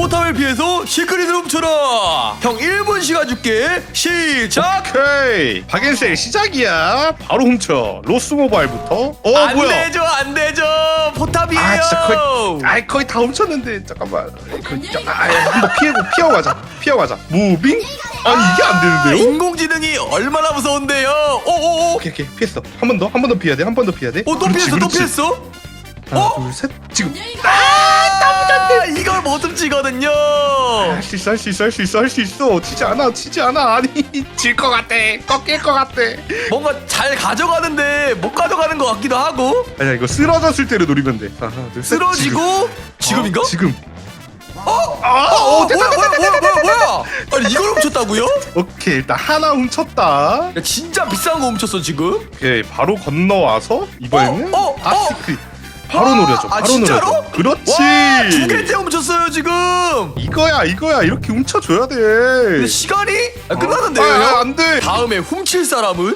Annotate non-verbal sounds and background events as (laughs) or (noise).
포탑을 피해서 시크릿을 훔쳐라 형 1분 시간 줄게. 시작! 오케이. 박앤셀 시작이야. 바로 훔쳐. 로스 모바일부터. 어 안 뭐야? 되죠 안 되죠. 포탑이에요. 아 진짜 거의 아이 거의 다 훔쳤는데. 잠깐만. 그, 저, 아, 한번 피하고 피하고 가자. 피하고 가자. 무빙? 아니 이게 안 되는데요? 인공지능이 얼마나 무서운데요? 오오오. 오케이 오케이. 피했어. 한 번 더 한 번 더 피해야 돼 한 번 더 피해야 돼. 어, 또 그렇지, 피했어 또 그렇지. 피했어? 하나 어? 둘셋. 지금. 아 훔치거든요. 할 수 있어 할 수 있어 할 수 있어 할 수 있어. 치지 않아 치지 않아. 아니 (laughs) 질 것 같아. 꺾일 것 같아. 뭔가 잘 가져가는데 못 가져가는 것 같기도 하고. 아니야 이거 쓰러졌을 때를 노리면 돼. 하나 둘셋. 쓰러지고 지금인가? 지금. 어? 아, 어, 어, 됐다, 뭐야 뭐야 뭐야 뭐야? 뭐야 아니 이걸 훔쳤다고요? 오케이 일단 하나 훔쳤다. 야, 진짜 비싼 거 훔쳤어 지금? 오케이 바로 건너와서 이번에는 어, 어, 어. 핫시크릿 바로 아, 노려줘 아, 바로 진짜로? 노려줘. 그렇지. 와 두 개째 훔쳤어요 지금. 이거야 이거야. 이렇게 훔쳐줘야 돼. 근데 시간이 아, 끝났는데요 아, 형? 아, 안 돼. 다음에 훔칠 사람은